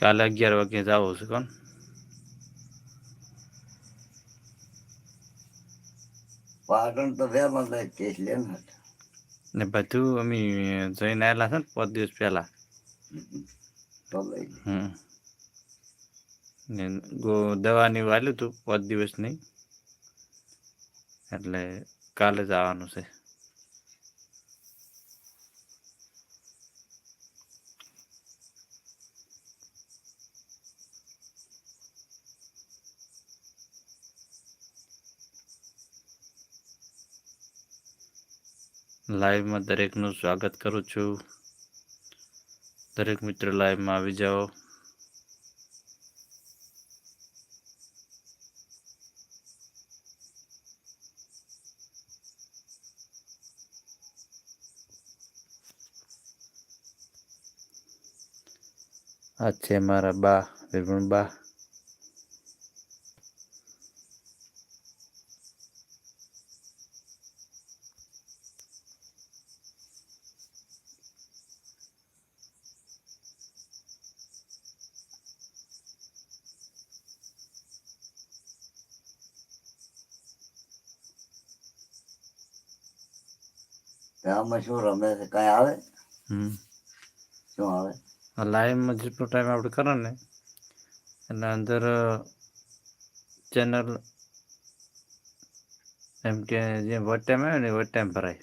કાલે અગિયાર વાગે જાઓ છો કોણ? પાટણ તો વહેલા જાય કેસ લે ને બધું અમે જઈને આવેલા છે ને પાંચ દિવસ પહેલા. ને ગો દવાની વાલ્યું હતું પાંચ દિવસની એટલે કાલે જ આવવાનું છે. લાઈવમાં દરેકનું સ્વાગત કરું છું. દરેક મિત્ર લાઈવમાં આવી જાઓ. આ છે મારા બા વિભણ બા. આમાં શું રમે છે? કાંઈ આવે? હમ. શું આવે? લાઈવ લાઈવમાં જેટલો ટાઈમ આપણે કરો ને એના અંદર ચેનલ એમ કે જે વટ ટાઈમ આવે ને વટ ટાઈમ ભરાય.